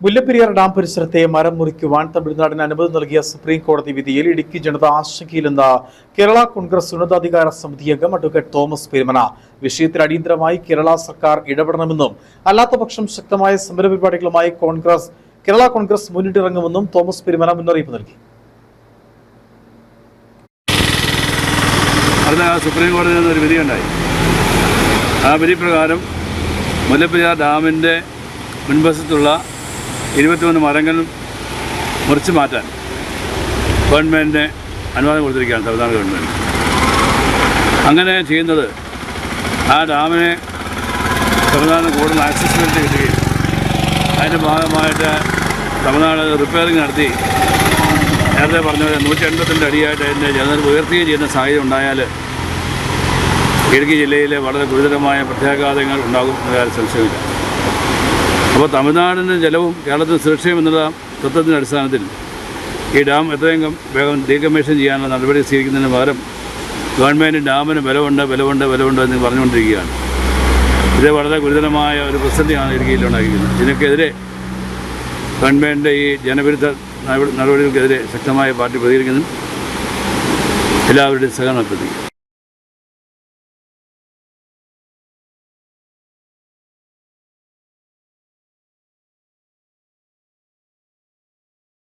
Mullaperiyar dam പരിസരത്തെ മരം മുറിക്കുവാൻ തമിഴ്നാടിന് അനുമതി നൽകിയ സുപ്രീം കോടതി വിധിയിൽ ഇടുക്കി ജനത ആശങ്കയിലെന്ന് കേരള കോൺഗ്രസ് ഉന്നതാധികാര സമിതി അംഗം അഡ്വക്കേറ്റ് തോമസ് പെരുമന. വിഷയത്തിൽ അടിയന്തരമായി കേരള സർക്കാർ ഇടപെടണമെന്നും അല്ലാത്തപക്ഷം ശക്തമായ സമരപരിപാടികളുമായി കോൺഗ്രസ് കേരള കോൺഗ്രസ് മുന്നിട്ടിറങ്ങുമെന്നും തോമസ് പെരുമന മുന്നറിയിപ്പ് നൽകി. സുപ്രീം വിധിയുണ്ടായി. ആ മുല്ലപ്പെരിയാർ ഡാമിന്റെ മുൻവശത്തുള്ള ഇരുപത്തിമൂന്ന് മരങ്ങൾ മുറിച്ച് മാറ്റാൻ ഗവൺമെന്റിന് അനുവാദം കൊടുത്തിരിക്കുകയാണ് സംസ്ഥാന ഗവൺമെന്റ് അങ്ങനെ ചെയ്യുന്നത് ആ ഡാമിനെ തമിഴ്നാട് കൂടുതൽ ആക്സസിബിലിറ്റി കിട്ടുകയും അതിന്റെ ഭാഗമായിട്ട് തമിഴ്നാട് റിപ്പയറിങ് നടത്തി. നേരത്തെ പറഞ്ഞ പോലെ നൂറ്റി എൺപത്തിന്റെ അടിയായിട്ട് അതിന്റെ ജലനിരപ്പ് ഉയർത്തുകയും ചെയ്യുന്ന സാഹചര്യം ഉണ്ടായാൽ ഇടുക്കി ജില്ലയിലെ വളരെ ഗുരുതരമായ പ്രത്യാഘാതങ്ങൾ ഉണ്ടാകും എന്ന കാര്യം സംശയമില്ല. അപ്പോൾ തമിഴ്നാടിന്റെ ജലവും കേരളത്തിന് സുരക്ഷയും എന്നുള്ള തത്വത്തിന്റെ അടിസ്ഥാനത്തിൽ ഈ ഡാം എത്രയും വേഗം ഡീകമ്മീഷൻ ചെയ്യാനുള്ള നടപടി സ്വീകരിക്കുന്നതിന് പകരം ഗവൺമെന്റ് ഡാമിന് ബലമുണ്ട് ബലമുണ്ട് ബലമുണ്ട് എന്ന് പറഞ്ഞുകൊണ്ടിരിക്കുകയാണ്. ഇത് വളരെ ഗുരുതരമായ ഒരു പ്രതിസന്ധിയാണ് ഇടുക്കിയിൽ ഉണ്ടാക്കിയിരിക്കുന്നത് ഇതിനൊക്കെതിരെ ഗവൺമെന്റ് ഈ ജനവിരുദ്ധ നടപടി- നടപടികൾക്കെതിരെ ശക്തമായ പാർട്ടി പ്രതികരിക്കുന്നു എല്ലാവരുടെയും സഹകരണം എത്തിക്കും